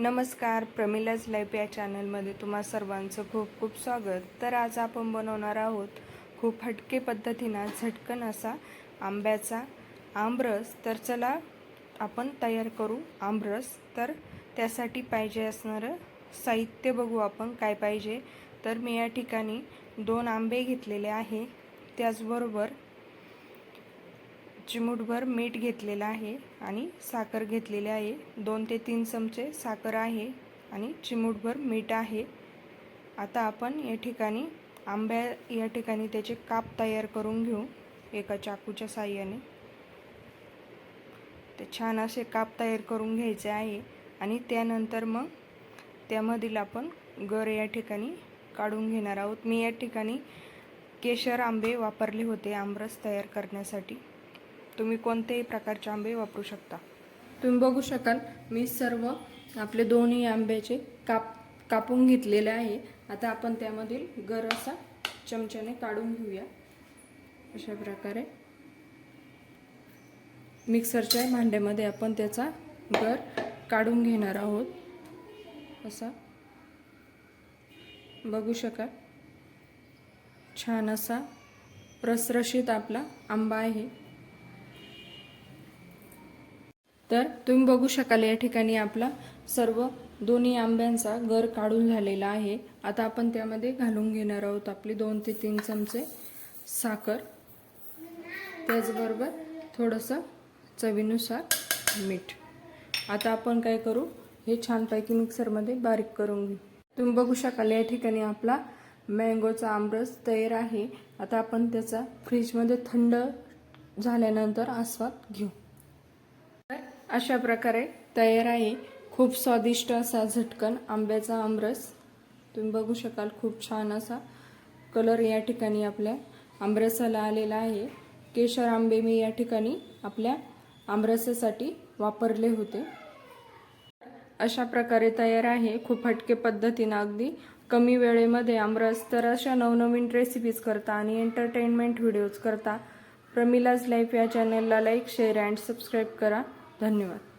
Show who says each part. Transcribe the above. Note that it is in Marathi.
Speaker 1: नमस्कार प्रमिलाज लाईफ या चॅनलमध्ये तुम्हा सर्वांचं खूप खूप स्वागत. तर आज आपण बनवणार आहोत खूप हटके पद्धतीनं झटकन असा आंब्याचा आमरस. तर चला आपण तयार करू आमरस. तर त्यासाठी पाहिजे असणारं साहित्य बघू आपण काय पाहिजे. तर मी या ठिकाणी दोन आंबे घेतलेले आहे. त्याचबरोबर चिमूटभर मीठ घेतलेलं आहे आणि साखर घेतलेली आहे. दोन ते तीन चमचे साखर आहे आणि चिमूटभर मीठ आहे. आता आपण या ठिकाणी आंब्या या ठिकाणी त्याचे काप तयार करून घेऊ एका चाकूच्या साह्याने. ते छान असे काप तयार करून घ्यायचे आहे आणि त्यानंतर मग त्यामधील आपण गर या ठिकाणी काढून घेणार आहोत. मी या ठिकाणी केशर आंबे वापरले होते आमरस तयार करण्यासाठी. तुम्ही कोणत्याही प्रकारचे आंबे वापरू शकता. तुम्ही बघू शकाल मी सर्व आपले दोन्ही आंब्याचे काप कापून घेतलेले आहे. आता आपण त्यामधील गर असा चमच्याने काढून घेऊया. अशा प्रकारे. मिक्सरच्या भांड्यामध्ये आपण त्याचा गर काढून घेणार आहोत. असा. बघू शकाल. छान असा रसरशीत आपला आंबा आहे. तर तुम्ही बघू शकाल या ठिकाणी आपला सर्व दोन्ही आंब्यांचा गर काढून झालेला आहे. आता आपण त्यामध्ये घालून घेणार आहोत आपले दोन ते तीन चमचे साखर. त्याचबरोबर थोडंसं चवीनुसार मीठ. आता आपण काय करू? हे छानपैकी मिक्सरमध्ये बारीक करून घेऊ. तुम्ही बघू शकाल या ठिकाणी आपला मँगोचा आमरस तयार आहे. आता आपण त्याचा फ्रीजमध्ये थंड झाल्यानंतर आस्वाद घेऊ. अशा प्रकारे तयार आहे. खूप स्वादिष्ट असा झटकन आंब्याचा आमरस. तुम्ही बघू शकाल खूप छान असा कलर या ठिकाणी आपल्या आमरसाला आलेला आहे. केशर आंबे मी या ठिकाणी आपल्या आमरसासाठी वापरले होते. अशा प्रकारे तयार आहे. खूप हटके पद्धतीनं अगदी कमी वेळेमध्ये आमरस तर अशा नवनवीन रेसिपीज करता आणि एंटरटेनमेंट व्हिडिओज करता. प्रमिलाज लाईफ या चॅनलला लाईक शेअर अँड सबस्क्राईब करा. धन्यवाद.